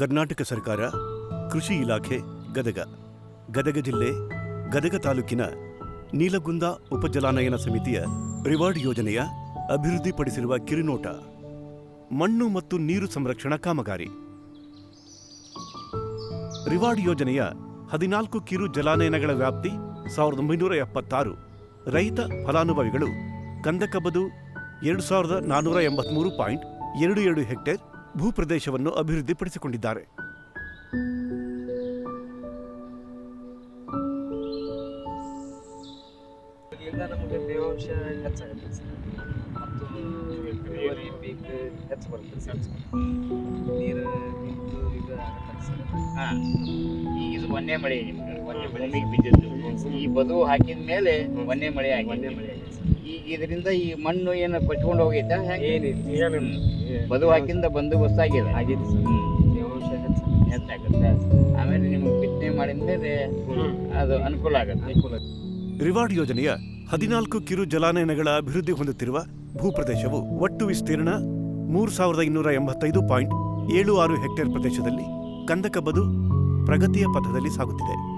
ಕರ್ನಾಟಕ ಸರ್ಕಾರ, ಕೃಷಿ ಇಲಾಖೆ, ಗದಗ. ಗದಗ ಜಿಲ್ಲೆ, ಗದಗ ತಾಲೂಕಿನ ನೀಲಗುಂದ ಉಪಜಲಾನಯನ ಸಮಿತಿಯ ರಿವಾರ್ಡ್ ಯೋಜನೆಯ ಅಭಿವೃದ್ಧಿಪಡಿಸಿರುವ ಕಿರುನೋಟ. ಮಣ್ಣು ಮತ್ತು ನೀರು ಸಂರಕ್ಷಣಾ ಕಾಮಗಾರಿ. ರಿವಾರ್ಡ್ ಯೋಜನೆಯ ಹದಿನಾಲ್ಕು ಕಿರು ಜಲಾನಯನಗಳ ವ್ಯಾಪ್ತಿ, ಸಾವಿರದ ಒಂಬೈನೂರ ಎಪ್ಪತ್ತಾರು. ರೈತ ಫಲಾನುಭವಿಗಳು ಕಂದಕಬದು ಎರಡು ಸಾವಿರದ ನಾನ್ನೂರ ಎಂಬತ್ತ್ಮೂರು ಪಾಯಿಂಟ್ ಎರಡು ಎರಡು ಹೆಕ್ಟೇರ್ ಭೂಪ್ರದೇಶವನ್ನು ಅಭಿವೃದ್ಧಿಪಡಿಸಿಕೊಂಡಿದ್ದಾರೆ. ಇದರಿಂದ ನಮಗೆ ತೇವಾಂಶ ಹೆಚ್ಚಾಗುತ್ತೆ ಸರ್. ಮತ್ತು ಇಳುವರಿ ಪೀಕ್ ಹೆಚ್ಚು ಬರುತ್ತೆ ಸರ್. ನೀರು ನಿಂತು ಇದು ಆಗತ್ತೆ ಸರ್. ಹಾ ಈಗ ಇದು ಒಂದೇ ಮಳೆ ನಿಮ್ಗೆ. ಒಂದೇ ಮಳೆ. ಬಿದ್ದಿದ್ದು ಈ ಬದು ಹಾಕಿದ ಮೇಲೆ ಒಂದೇ ಮಳೆ ಆಗಿ ಒಂದೇ ಮಳೆ. ಈಗ ಇದರಿಂದ ಈ ಮಣ್ಣು ಏನು ಕೊಚ್ಕೊಂಡು ಹೋಗಿದ್ದ ಏನಿಲ್ಲ ಬದು ಹಾಕಿಂದ ಬಂದು ಆಗಿದೆ. ಸರ್. ಹೆಚ್ಚಾಗುತ್ತೆ ಆಮೇಲೆ ನಿಮ್ಗೆ ಬಿತ್ತನೆ ಮಾಡಿದ ಮೇಲೆ ಅದು ಅನುಕೂಲ ಆಗುತ್ತೆ. ಅನುಕೂಲ ರಿವಾರ್ಡ್ ಯೋಜನೆಯ ಹದಿನಾಲ್ಕು ಕಿರು ಜಲಾನಯನಗಳ ಅಭಿವೃದ್ಧಿ ಹೊಂದುತ್ತಿರುವ ಭೂಪ್ರದೇಶವು ಒಟ್ಟು ವಿಸ್ತೀರ್ಣ ಮೂರು ಸಾವಿರದ ಇನ್ನೂರ ಎಂಬತ್ತೈದು ಪಾಯಿಂಟ್ ಏಳು ಆರು ಹೆಕ್ಟೇರ್ ಪ್ರದೇಶದಲ್ಲಿ ಕಂದಕಬದು ಪ್ರಗತಿಯ ಪಥದಲ್ಲಿ ಸಾಗುತ್ತಿದೆ.